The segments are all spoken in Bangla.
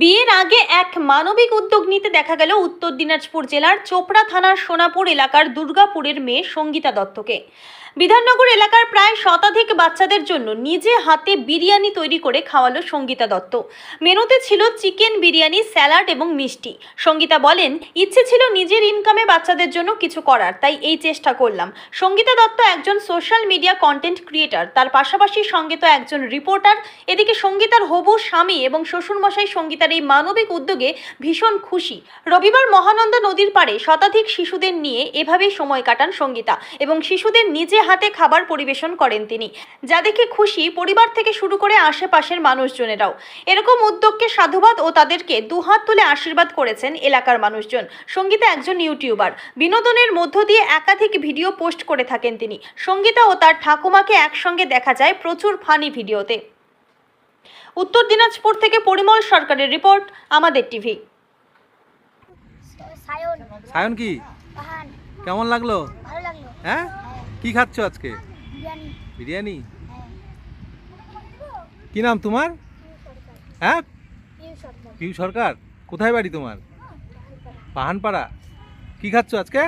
বিয়ের আগে এক মানবিক উদ্যোগ নিতে দেখা গেল উত্তর দিনাজপুর জেলার চোপড়া থানার সোনাপুর এলাকার দুর্গাপুরের মেয়ে সঙ্গীতা দত্তকে। বিধাননগর এলাকার প্রায় শতাধিক বাচ্চাদের জন্য নিজে হাতে বিরিয়ানি তৈরি করে খাওয়ালো সঙ্গীতা দত্ত। মেনুতে ছিল চিকেন বিরিয়ানি, স্যালাড এবং মিষ্টি। সঙ্গীতা বলেন, ইচ্ছে ছিল নিজের ইনকামে বাচ্চাদের জন্য কিছু করার, তাই এই চেষ্টা করলাম। সঙ্গীতা দত্ত একজন সোশ্যাল মিডিয়া কন্টেন্ট ক্রিয়েটার তার পাশাপাশি সঙ্গে তো একজন রিপোর্টার এদিকে সঙ্গীতার হবু স্বামী এবং শ্বশুরমশাই সঙ্গীতার এই মানবিক উদ্যোগে ভীষণ খুশি। রবিবার মহানন্দা নদীর পাড়ে শতাধিক শিশুদের নিয়ে এভাবেই সময় কাটান সঙ্গীতা এবং শিশুদের নিজে হাতে খাবার পরিবেশন করেন তিনি। যা দেখে খুশি পরিবার থেকে শুরু করে আশেপাশের মানুষজনেরাও। এরকম উদ্যোগকে সাধুবাদ ও তাদেরকে দুহাত তুলে আশীর্বাদ করেছেন এলাকার মানুষজন। সঙ্গীতা একজন ইউটিউবার। বিনোদনের মধ্য দিয়ে একাধিক ভিডিও পোস্ট করে থাকেন তিনি। সঙ্গীতা ও তার ঠাকুমাকে একসঙ্গে দেখা যায় প্রচুর ফানি ভিডিওতে। উত্তর দিনাজপুর থেকে পরিমল সরকারের রিপোর্ট আমাদের টিভি। সায়ন। সায়ন কি? কেমন লাগল? হ্যাঁ? কি খাচ্ছ আজকে? বিরিয়ানি। হ্যাঁ। কি নাম তোমার? হ্যাঁ? পিউ সরকার। কোথায় বাড়ি তোমার? পাহানপাড়া। কি খাচ্ছ আজকে?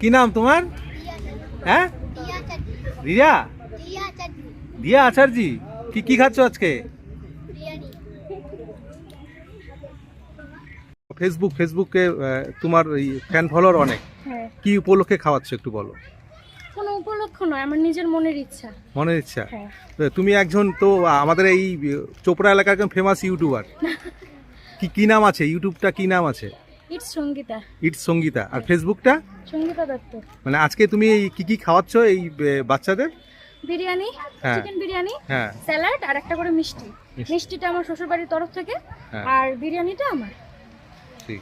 কি নাম তোমার? হ্যাঁ? রিয়া? দিয়া আচার্জি কি কি খাচ্ছ আজকে? ফেসবুক ফেসবুকে তোমার ফ্যান ফলোয়ার অনেক। হ্যাঁ। কি উপলক্ষে খাওয়াচ্ছ একটু বলো? কোনো উপলক্ষ নয় আমার নিজের মনের ইচ্ছা। মনের ইচ্ছা? হ্যাঁ। তো তুমি একজন তো আমাদের এই চোপড়া এলাকার একজন ফেমাস ইউটিউবার কি কি নাম আছে? ইউটিউবটা কি নাম আছে? ইটস সঙ্গীতা ইটস সঙ্গীতা আর ফেসবুকটা সঙ্গীতা দত্ত মানে আজকে তুমি কি কি খাওয়াচ্ছ এই বাচ্চাদের? বিরিয়ানি। চিকেন বিরিয়ানি হ্যাঁ স্যালাড আর একটা করে মিষ্টি মিষ্টি। মিষ্টিটা আমার শ্বশুর বাড়ির তরফ থেকে হ্যাঁ। আর বিরিয়ানিটা আমার ঠিক